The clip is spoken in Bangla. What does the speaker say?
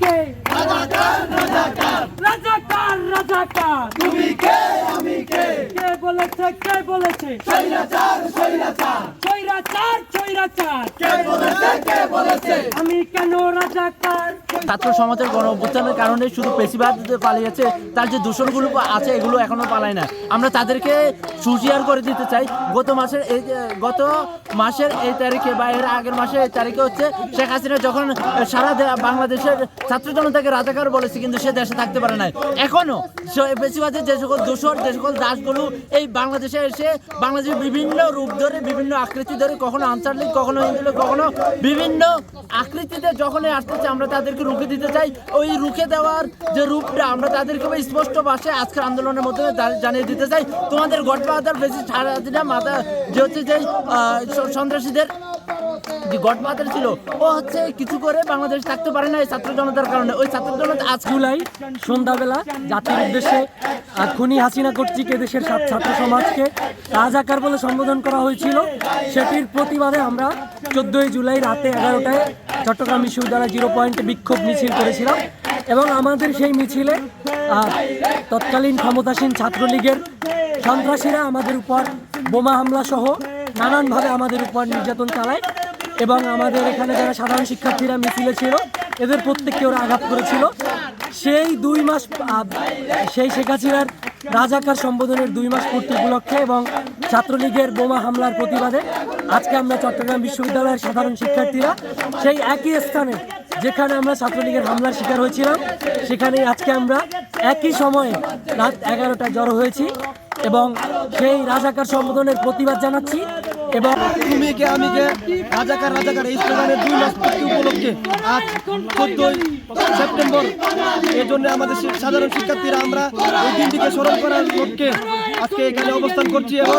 কে? রাজাকার রাজাকার। তুমি কে? আমি কে? কে বলেছে কে বলেছে? স্বৈরাচার স্বৈরাচার। চৈরাচার চৈরাচার কে বলেছে কে বলেছে? আমি কেন রাজাকার? ছাত্র সমাজের গণ অভ্যুত্থানের কারণে শুধু পেশিবাদ পালিয়েছে তার যে দূষণগুলো আছে, এগুলো এখনও পালায় না। আমরা তাদেরকে সুশিয়ার করে দিতে চাই। গত মাসের এই গত মাসের এই তারিখে বা এর আগের মাসের এই তারিখে হচ্ছে শেখ হাসিনা যখন সারা বাংলাদেশের ছাত্র জনতাকে রাজাকার বলেছে, কিন্তু সে দেশে থাকতে পারে নাই। এখনও সে- বেশিরভাগের যে সকল দূষণ, যে সকল দাসগুলো এই বাংলাদেশে এসে বাংলাদেশের বিভিন্ন রূপ ধরে, বিভিন্ন আকৃতি ধরে, কখনো আঞ্চলিক কখনো হিন্দু কখনো বিভিন্ন আকৃতিতে যখনই আসতেছে, আমরা তাদেরকে রুখে দিতে চাই, ওই রুখে দেওয়ার যে রূপটা আমরা তাদেরকে স্পষ্ট ভাষায় আজকের আন্দোলনের মধ্যে জানিয়ে দিতে চাই। তোমাদের গডফাদার বেশি সারা দিনে মাথা যে হচ্ছে যে সন্ত্রাসীদের যে গডফাদার ছিল, ও হচ্ছে কিছু করে বাংলাদেশ থাকতে পারে না এই ছাত্র জনতার কারণে। ওই ছাত্র জনতা আজ জুলাই, সন্ধ্যাবেলা জাতির উদ্দেশ্যে খুনি হাসিনা কর্তৃক এদেশের ছাত্র ছাত্র সমাজকে রাজাকার বলে সম্বোধন করা হয়েছিল। সেটির প্রতিবাদে আমরা চোদ্দোই জুলাই রাতে এগারোটায় চট্টগ্রাম বিশ্ববিদ্যালয় জিরো পয়েন্টে বিক্ষোভ মিছিল করেছিলাম এবং আমাদের সেই মিছিলে তৎকালীন ক্ষমতাসীন ছাত্রলীগের সন্ত্রাসীরা আমাদের উপর বোমা হামলা সহ নানানভাবে আমাদের উপর নির্যাতন চালায়। এবং আমাদের এখানে যারা সাধারণ শিক্ষার্থীরা মিছিলে ছিল, এদের প্রত্যেককে ওরা আঘাত করেছিল। সেই দুই মাস সেই শেখ হাসিনার রাজাকার সম্বোধনের দুই মাস পূর্তি উপলক্ষে এবং ছাত্রলীগের বোমা হামলার প্রতিবাদে আজকে আমরা চট্টগ্রাম বিশ্ববিদ্যালয়ের সাধারণ শিক্ষার্থীরা সেই একই স্থানে যেখানে আমরা ছাত্রলীগের হামলার শিকার হয়েছিলাম, সেখানেই আজকে আমরা একই সময়ে রাত এগারোটায় জড়ো হয়েছি এবং সেই রাজাকার সম্বোধনের প্রতিবাদ জানাচ্ছি। এবং তুমি কে, আমি কে? রাজাকার রাজাকার, এই স্লোগানের দুই মাস পূর্তি উপলক্ষে আজ চোদ্দই সেপ্টেম্বর। এই জন্য আমাদের সাধারণ শিক্ষার্থীরা, আমরা এই দিনটিকে স্মরণ করার লক্ষ্যে আজকে এখানে অবস্থান করছি এবং